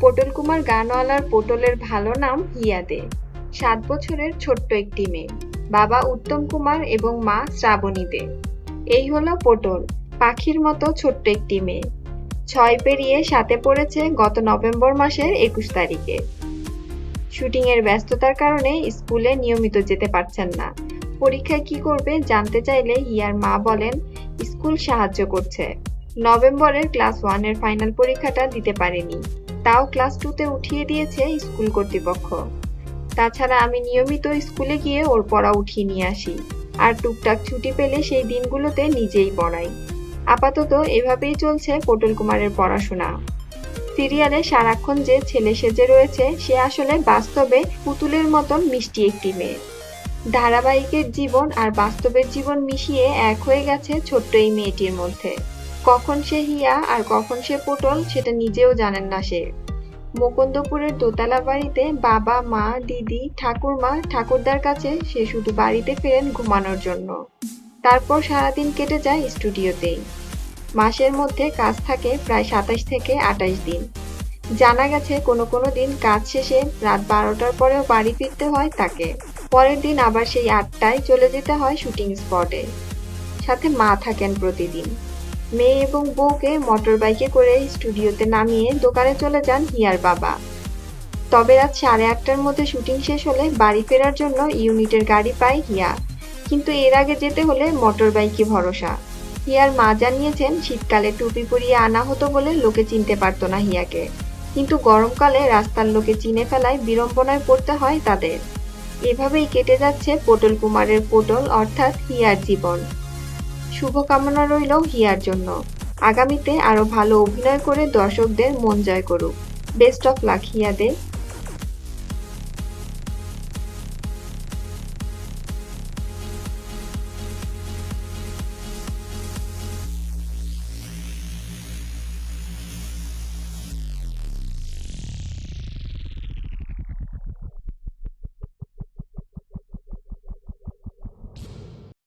পটল কুমার গানওয়ালার পটলের ভালো নাম হিয়া দে সাত বছরের ছোট্ট একটি মেয়ে। বাবা উত্তম কুমার এবং মা শ্রাবণী দে এই হলো পটল, পাখির মতো ছোট্ট একটি মেয়ে। ছয় পেরিয়ে সাথে পড়েছে গত নভেম্বর মাসের একুশ তারিখে। শুটিং এর ব্যস্ততার কারণে স্কুলে নিয়মিত যেতে পারছেন না। পরীক্ষায় কি করবে জানতে চাইলে হিয়ার মা বলেন, স্কুল সাহায্য করছে। নভেম্বরের ক্লাস ওয়ানের ফাইনাল পরীক্ষাটা দিতে পারেনি। তাও ক্লাস টুতে উঠিয়ে দিয়েছে স্কুল কর্তৃপক্ষ। তাছাড়া আমি নিয়মিত স্কুলে গিয়ে ওর পড়া উঠিয়ে নিয়ে আসি। আর টুকটাক ছুটি পেলে সেই দিনগুলোতে নিজেই পড়াই। আপাতত এভাবেই চলছে পটল কুমারের পড়াশোনা। সিরিয়ালে সারাক্ষণ যে ছেলে সেজে রয়েছে, সে আসলে বাস্তবে পুতুলের মতন মিষ্টি একটি মেয়ে। ধারাবাহিকের জীবন আর বাস্তবের জীবন মিশিয়ে এক হয়ে গেছে ছোট্ট এই মেয়েটির মধ্যে। কখন সে হিয়া আর কখন সে পটল সেটা নিজেও জানেন না সে। মুকুন্দপুরের দোতলা বাড়িতে বাবা, মা, দিদি, ঠাকুরমা, ঠাকুরদার কাছে সে শুধু বাড়িতে ফেরেন ঘুমানোর জন্য। তারপর সারাদিন কেটে যায় স্টুডিওতেই। মাসের মধ্যে কাজ থাকে প্রায় সাতাশ থেকে আঠাশ দিন। জানা গেছে কোনো কোনো দিন কাজ শেষে রাত বারোটার পরেও বাড়ি ফিরতে হয় তাকে। পরের দিন আবার সেই আটটায় চলে যেতে হয় শুটিং স্পটে। সাথে মা থাকেন প্রতিদিন। মেয়ে এবং বউকে মোটর বাইকে করে স্টুডিওতে নামিয়ে দোকানে চলে যান হিয়ার বাবা। তবে রাত সাড়ে আটটার মধ্যে শুটিং শেষ হলে বাড়ি ফেরার জন্য ইউনিটের গাড়ি পায় হিয়া। কিন্তু এর আগে যেতে হলে মোটর বাইকে ভরসা। হিয়ার মা জানিয়েছেন, শীতকালে টুপি পরিয়ে আনা হতো বলে লোকে চিনতে পারতো না হিয়াকে। কিন্তু গরমকালে রাস্তার লোকে চিনে ফেলায় বিড়ম্বনায় পড়তে হয় তাদের। এভাবেই কেটে যাচ্ছে পটল কুমারের পটল, অর্থাৎ হিয়ার জীবন। শুভকামনা রইল হিয়ার জন্য। আগামীতে আরও ভালো অভিনয় করে দর্শকদের মন জয় করুক। Best of luck হিয়াদের।